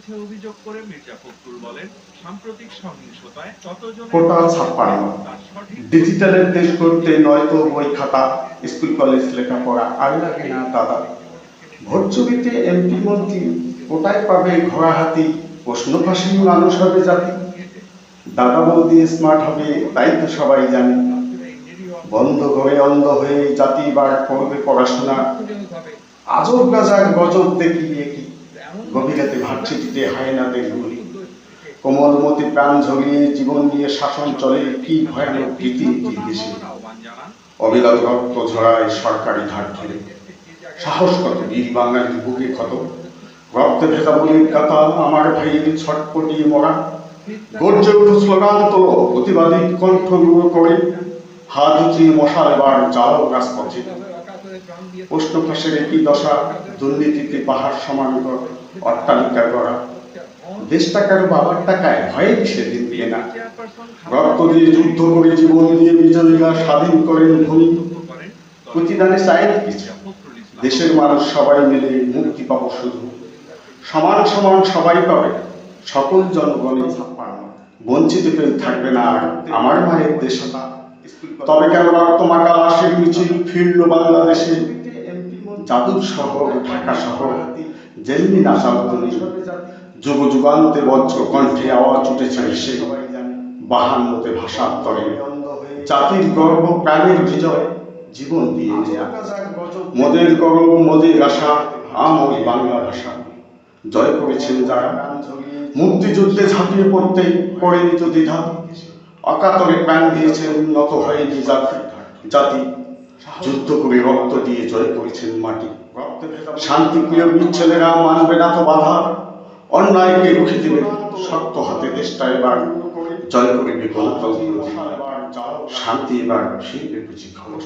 বিরুদ্ধে অভিযোগ করে মির্জা ফখরুল বলেন সাম্প্রতিক সহিংসতায় ততজন কোটা ছাপ্পান্ন। ডিজিটালের দেশ করতে নয়তো বই খাতা স্কুল কলেজ লেখাপড়া আর লাগে না দাদা। ভোট ছবিতে এমপি মন্ত্রী কোটায় পাবে ঘোড়া হাতি প্রশ্ন ফাঁসি মানুষ হবে জাতি। দাদা বৌদি স্মার্ট হবে তাই তো সবাই জানে। বন্ধ করে অন্ধ হয়ে জাতি বার করবে পড়াশোনা। আজব গাজার গজব দেখিয়ে কি গভীরাতে ভার্সিটিতে হায়নাদের গুলি কোমলমতি প্রাণ ঝরিয়ে জীবন নিয়ে শাসন চলে, কি ভয়ানক ভীতি দেশে? অবিরত রক্ত ঝরায় সরকারি ধার ধরে। সাহস কত বীর বাঙালির বুকে ক্ষত? রক্ত ভেজা বলির কাতা আমার ভাইয়ের ছটপটিয়ে মরা। গর্জে উঠো স্লোগান তোলো প্রতিবাদী কণ্ঠ রূঢ় করে। হাত উঁচিয়ে মশাল এবার যাও রাজপথে। প্রশ্ন ফাঁসের একই দশা, দুর্নীতিতে পাহাড় সমান অট্টালিকা করা দেশ টাকার বাবার টাকায় ভয়ে সেদিন দিয়ে না রক্ত দিয়ে যুদ্ধ করে জীবন দিয়ে বিজয়ীরা স্বাধীন করেন ভূমি প্রতিদানে চায় কিছু। দেশের মানুষ সবাই মিলে মুক্তি পাবো শুধু। সমান সমান সবাই পাবে। সকল জনগণের বঞ্চিত কেউ থাকবে না আর আমার মায়ের দেশতা তবে কেন রক্ত মাকা লাশের মিছিল ফিরল বাংলাদেশে? জাদুর শহর ঢাকা শহর যেমনি নাচালতনি যুগ যুগান্তে বজ্র কণ্ঠে আওয়াজ উঠেছে সে বাহান্নতে ভাষান্তরে জাতির গর্ব, প্রাণের বিজয়, জীবন দিয়ে মোদের গর্ব, মোদের আশা আমল বাংলা ভাষা। জয় করেছেন যারা। মুক্তিযুদ্ধে ঝাঁপিয়ে পড়তে পড়েনি তো দ্বিধা। অকাতরে প্রাণ দিয়েছেন, নত হয়নি জাতি। জাতি যুদ্ধ করে রক্ত দিয়ে জয় করেছেন মাটি। শান্তিপ্রিয় বিচ্ছেদেরা মানবে না তো বাধা। অন্যায়কে রুখে দিবে শক্ত হাতে দেশটা এবার জয় করিবে গণতন্ত্র। শান্তি এবার ফিরবে বুঝি খবর